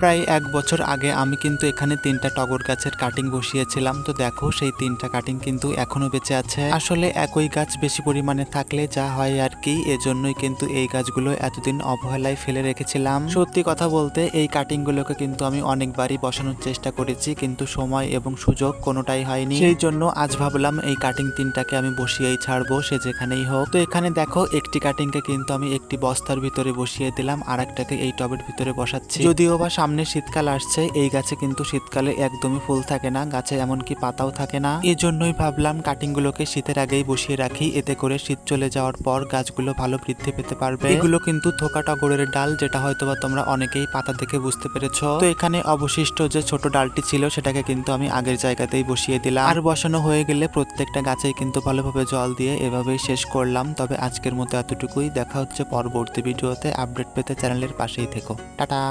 প্রায় এক বছর আগে আমি কিন্তু এখানে তিনটা টগর গাছের কাটিং বসিয়েছিলাম। তো দেখো, সেই তিনটা কাটিং কিন্তু এখনও বেঁচে আছে। আসলে একই গাছ বেশি পরিমাণে থাকলে যা হয় আর কি, এজন্যই কিন্তু এই গাছগুলো এতদিন অবহেলায় ফেলে রেখেছিলাম। সত্যি কথা বলতে, এই কাটিং গুলোকে কিন্তু আমি অনেকবারই বসানোর চেষ্টা করেছি, কিন্তু সময় এবং সুযোগ কোনোটাই হয়নি। সেই জন্য আজ ভাবলাম এই কাটিং তিনটাকে আমি বসিয়েই ছাড়বো, সে যেখানেই হোক। তো এখানে দেখো, একটি কাটিংকে কিন্তু আমি একটি বস্তার ভিতরে বসিয়ে দিলাম আর একটাকে এই টবের ভিতরে বসাচ্ছি। যদিও বা সামনে শীতকাল আসছে, এই গাছে কিন্তু শীতকালে একদমই ফুল থাকে না, গাছে এমনকি পাতাও থাকে না। এই জন্যই ভাবলাম কাটিং গুলোকে শীতের আগেই বসিয়ে রাখি, এতে করে শীত চলে যাওয়ার পর গাছগুলো ভালো বৃদ্ধি পেতে পারবে। এগুলো কিন্তু থোকা টগরের ডাল, যেটা হয়তোবা তোমরা অনেকেই পাতা দেখে বুঝতে পেরেছ। তো এখানে অবশিষ্ট যে ছোট ডালটি ছিল, সেটাকে কিন্তু আমি আগের জায়গাতেই বসিয়ে দিলাম। আর বসানো হয়ে গেলে প্রত্যেকটা গাছেই কিন্তু ভালোভাবে জল দিয়ে এভাবেই শেষ করলাম। তবে আজকের মতো এতটুকুই। দেখা হচ্ছে পরবর্তী ভিডিওতে। আপডেট পেতে চ্যানেলের পাশেই থেকো। টাটা!